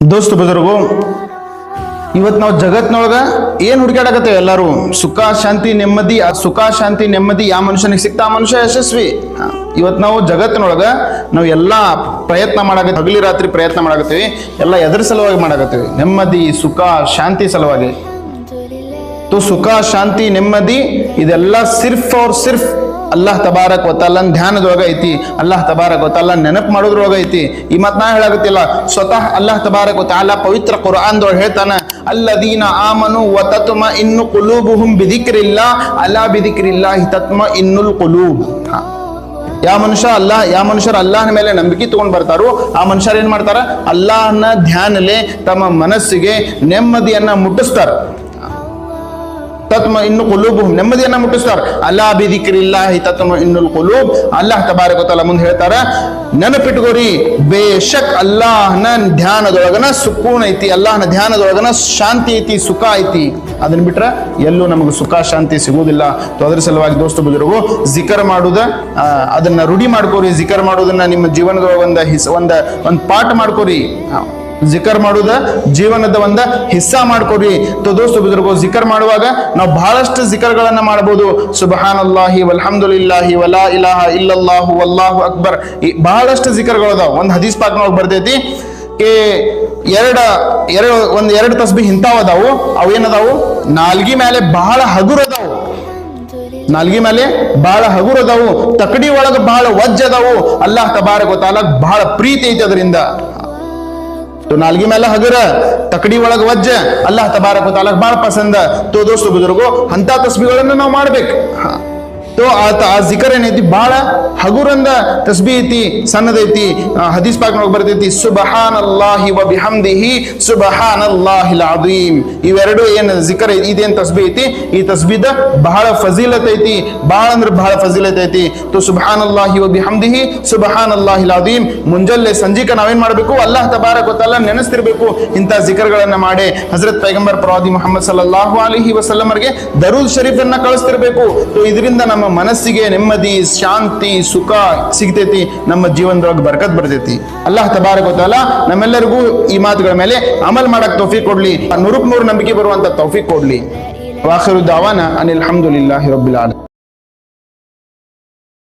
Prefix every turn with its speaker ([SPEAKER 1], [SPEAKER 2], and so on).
[SPEAKER 1] ದೋಸ್ತ ಬದರ್ಗು ಇವತ್ತು ನಾವು ಜಗತ್ನೊಳಗ ಏನ್ ಹುಡುಕಾಡಕತ್ತೇವೆ ಎಲ್ಲರೂ? ಸುಖ ಶಾಂತಿ ನೆಮ್ಮದಿ ಆ ಸುಖ ಶಾಂತಿ ನೆಮ್ಮದಿ ಯಾವ ಮನುಷ್ಯನಿಗೆ ಸಿಕ್ತಾ ಆ ಮನುಷ್ಯ ಯಶಸ್ವಿ. ಇವತ್ತು ನಾವು ಜಗತ್ತಿನೊಳಗ ನಾವು ಎಲ್ಲಾ ಪ್ರಯತ್ನ ಮಾಡಾಕತ್ತೀವಿ ಹಗಲಿ ರಾತ್ರಿ ಪ್ರಯತ್ನ ಮಾಡಕತ್ತೀವಿ ಎಲ್ಲ ಎದ್ರ ಸಲುವಾಗಿ ಮಾಡಕತ್ತೀವಿ. ನೆಮ್ಮದಿ ಸುಖ ಶಾಂತಿ ಸಲುವಾಗಿ. ತು ಸುಖ ಶಾಂತಿ ನೆಮ್ಮದಿ ಇದೆಲ್ಲ ಸಿರ್ಫ್ ಅವ್ರ ಸಿರ್ಫ್. ಅಲ್ಲಾಹ್ ತಬಾರಕ್ ಗೊತ್ತಲ್ಲ ಧ್ಯಾನದೊಳಗ ಐತಿ. ಅಲ್ಲಾಹ್ ತಬಾರಕ್ ಗೊತ್ತಲ್ಲ ನೆನಪು ಮಾಡೋದ್ರೊಳಗ ಐತಿ. ಈ ಮತ್ ನಾ ಹೇಳಾಗತ್ತಿಲ್ಲ ಸ್ವತಃ ಅಲ್ಲಾಹ್ ತಬಾರಕ್ ಗೊತ್ತಲ್ಲ ಪವಿತ್ರ ಕುರ್ಆನ್ದೊಳಗೆ ಹೇಳ್ತಾನ, ಅಲ್ಲದೀನ ಆಮನು ವ ತತ್ಮ ಇನ್ನು ಕುಲೂಬುಹುಂ ಬಿದಿಕ್ರಿಲ್ಲ ಅಲ್ಲಾ ಬಿದಿಕ್ರಿಲ್ಲ ಹಿತತ್ಮ ಇನ್ನುಲ್ ಕುಲೂಬ್. ಯಾವ ಮನುಷ್ಯ ಅಲ್ಲ ಯಾವ ಮನುಷ್ಯರು ಅಲ್ಲಾಹನ ಮೇಲೆ ನಂಬಿಕೆ ತಗೊಂಡ್ ಬರ್ತಾರೋ, ಆ ಮನುಷ್ಯರು ಏನ್ ಮಾಡ್ತಾರ? ಅಲ್ಲಾಹನ ಧ್ಯಾನಲೆ ತಮ್ಮ ಮನಸ್ಸಿಗೆ ನೆಮ್ಮದಿಯನ್ನ ಮುಟ್ಟಿಸ್ತಾರ. ತತ್ಮ ಇನ್ನು ಕುಲೂಬ್ ನೆಮ್ಮದಿಯನ್ನ ಮುಟ್ಟಿಸ್ತಾರ ಅಲ್ಲಾ ಬಿದಿಕ್ರಿಲ್ಲಾಹಿ ತತ್ಮ ಇನ್ನು ಕುಲೂಬ್ ಅಲ್ಲಾಹ್ ಗೊತ್ತಲ್ಲ ಮುಂದೆ ಹೇಳ್ತಾರ, ನೆನಪಿಟ್ಕೋರಿ, ಬೇಶಕ್ ಅಲ್ಲಾಹನ ಧ್ಯಾನದೊಳಗನ ಸುಕೂನ್ ಐತಿ, ಅಲ್ಲಾಹನ ಧ್ಯಾನದೊಳಗನ ಶಾಂತಿ ಐತಿ, ಸುಖ ಐತಿ. ಅದನ್ನ ಬಿಟ್ರ ಎಲ್ಲೂ ನಮಗೆ ಸುಖ, ಶಾಂತಿ ಸಿಗುವುದಿಲ್ಲ. ಅದ್ರ ಸಲುವಾಗಿ ದೋಸ್ತ ಬುಜುರ್ಗು, ಜಿಕರ್ ಮಾಡುದ ಅದನ್ನ ರೂಢಿ ಮಾಡ್ಕೋರಿ, ಜಿಕರ್ ಮಾಡೋದನ್ನ ನಿಮ್ಮ ಜೀವನದೊಳಗೆ ಒಂದ ಹಿಸ್, ಒಂದ, ಒಂದ್ ಪಾಠ ಮಾಡ್ಕೋರಿ. ಜಿಕರ್ ಮಾಡುದ, ಜೀವನದ ಒಂದು ಹಿಸ್ಸಾ ಮಾಡ್ಕೊಡ್ರಿ. ತೋ ದೋಸ್ತು ಬುಜುರ್ಗೋ ಜಿಕರ್ ಮಾಡುವಾಗ ನಾವು ಬಹಳಷ್ಟು ಜಿಕರ್ಗಳನ್ನ ಮಾಡಬಹುದು ಸುಬಹಾನ್ ಅಲ್ಲಾಹಿ ವಲ್ಹಮ್ದುಲಿಲ್ಲಾಹಿ ವಲಾ ಇಲಾಹ ಇಲ್ಲಲ್ಲಾಹು ವಲ್ಲಾಹು ಅಕ್ಬರ್. ಈ ಬಹಳಷ್ಟು ಜಿಕರ್ಗಳದಾವ ಒಂದು ಹದೀಸ್ ಪಾಕ್ನೊಳಗೆ ಬರ್ತೈತಿ ಏ, ಎರಡ, ಎರಡು, ಒಂದು ಎರಡು ತಸ್ಬಿ ಹಿಂತಾವ್ ಅದಾವು. ಅವು ಏನದಾವು? ನಾಲ್ಗಿ ಮೇಲೆ ಬಹಳ ಹಗುರ ಅದಾವು. ನಾಲ್ಗಿ ಮೇಲೆ ಬಹಳ ಹಗುರ ಅದಾವು. ತಕಡಿ ಒಳಗೆ ಬಹಳ ವಜ್ಜ ಅದಾವು. ಅಲ್ಲಾಹ್ ತಬಾರಕ್ ಗೊತ್ತಾಲ ಬಹಳ ಪ್ರೀತಿ ಐತಿ ಅದರಿಂದ. तो नालगी ಮೇಲೆ ಹಗರ ತಕಡಿ ಒಳಗ ವಜ್ಜ ಅಲ್ಲಾಹ್ ತಬಾರಕ ತಾಲ ಬಹಳ ಪಸಂದ ತೋ ದೋಸ್ತು ಬುಜುರ್ಗೋ ಅಂತ ತಸ್ಬಿಗಳನ್ನ ನಾವು ಮಾಡ್ಬೇಕು ಹಾ. ತೋ ಆತ ಆ ಜಿಕರ್ ಏನೈತಿ? ಬಹಳ ಹಗುರಂದ ತಸ್ಬಿ ಐತಿ, ಸಣ್ಣದೈತಿ. ಹದೀಸ್ ಪಾಕ್ನೊಳಗೆ ಬರ್ತೈತಿ. ಸುಬಹಾನ್ ಅಲ್ಲಾಹಿ ವ ಬಿಹಮ್ದಿಹಿ ಸುಬಹಾನ್ ಅಲ್ಲಾಹಿಲ್ ಅದೀಮ್ ಇವೆರಡು ಏನ್ ಜಿಕರ್ ಇದೇನ್ ತಸ್ಬಿ ಐತಿ? ಈ ತಸ್ಬಿದ ಬಹಳ ಫಜೀಲತ್ ಐತಿ. ಬಹಳ ಅಂದ್ರೆ ಬಹಳ ಫಜೀಲತ್ ಐತಿ. ತೋ ಸುಬಹಾನ್ ಅಲ್ಲಾಹಿ ವ ಬಿಹಮ್ದಿಹಿ ಸುಬಹಾನ್ ಅಲ್ಲಾಹಿಲ್ ಅದೀಮ್ ಮುಂಜಾನೆ ಸಂಜೀಕ ನಾವೇನ್ ಮಾಡ್ಬೇಕು? ಅಲ್ಲಾಹ್ ತಬಾರಕ್ ಗೊತ್ತಲ್ಲ ನೆನೆಸ್ತಿರ್ಬೇಕು. ಇಂಥ ಜಿಕರ್ಗಳನ್ನ ಮಾಡಿ ಹಜರತ್ ಪೈಗಂಬರ್ ಪ್ರವಾದಿ ಮೊಹಮ್ಮದ್ ಸಲ್ಲಾಹು ಅಲಿಹಿ ವಸಲ್ಲಮರ್ಗೆ ದರೂದ್ ಶರೀಫ್ ಅನ್ನ ಕಳಿಸ್ತಿರ್ಬೇಕು ಇದರಿಂದ ನಮ್ಮ ಮನಸ್ಸಿಗೆ ನೆಮ್ಮದಿ, ಶಾಂತಿ, ಸುಖ ಸಿಗ್ತೈತಿ. ನಮ್ಮ ಜೀವನದೊಳಗೆ ಬರ್ಕತ್ ಬರ್ತೈತಿ. ಅಲ್ಲಾಹ್ ತಬಾರಕ್ ಗೊತ್ತಲ್ಲ ನಮ್ಮೆಲ್ಲರಿಗೂ ಈ ಮಾತುಗಳ ಮೇಲೆ ಅಮಲ್ ಮಾಡಕ್ ತೌಫೀಕ್ ಕೊಡ್ಲಿ. ನೂರಕ್ ನೂರು ನಂಬಿಕೆ ಬರುವಂತ ತೌಫೀಕ್ ಕೊಡ್ಲಿ. ವಾಖರು ದಾವಾನ ಅನಿಲ್ ಅಲ್ಹಮ್ದುಲಿಲ್ಲಾಹಿ ರಬ್ಬಿಲ್